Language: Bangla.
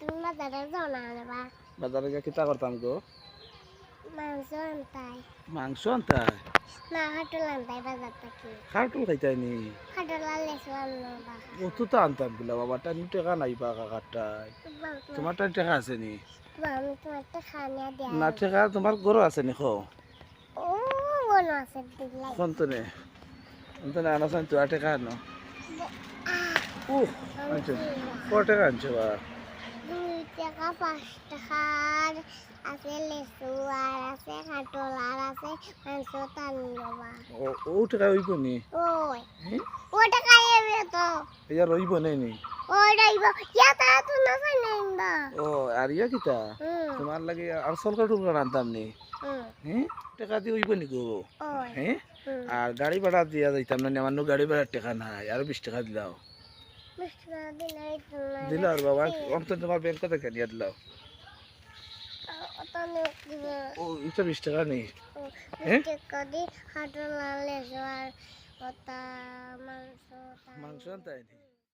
তুমি বাজারে যাও না আনবা। বাজারে গিয়ে কিতা করতাম গো? মাংস আনতাই। মাংস আনতাই? না খাটল আনতাই বাজার থেকে। খাইতাই নি? আনবা অত তো আনতামগুলা বাবা টাইম টাকা নাই বা কাকারটাই তোমার টাইম টাকা আছে নি? তো না টাকা তোমার গরু আছে নি খো? ও বলো আছে দিলাই কোন তো নে তো না আনাসান তো টাকা আনো ও আনছো। ক টাকা আনছো বা? টাকা পাঁচ টাকার আছে লেসু আর আছে খাটল আর আছে মাংস টানবা ও ও টাকা হইব নি ওই ও টাকা এবে তো ইয়া রইব নাই নি ওই রাইব ইয়া তারা তো না জানাইবা ও আর ইয়া কিতা তোমার লাগে আর সরকার টুকরা আনতাম নি হুম হ্যাঁ টাকা দিয়ে হইব নি গো হ্যাঁ আর গাড়ি ভাড়া দিয়া যাইতাম না আমার গাড়ি ভাড়ার টাকা নাই আর বিশ টাকা দিলাও দিল আর বাবা অন্তত তোমার ব্যাংক নিয়ে দিলাও? ওখানে ও তো বিশ টাকা নেই। মাংস নি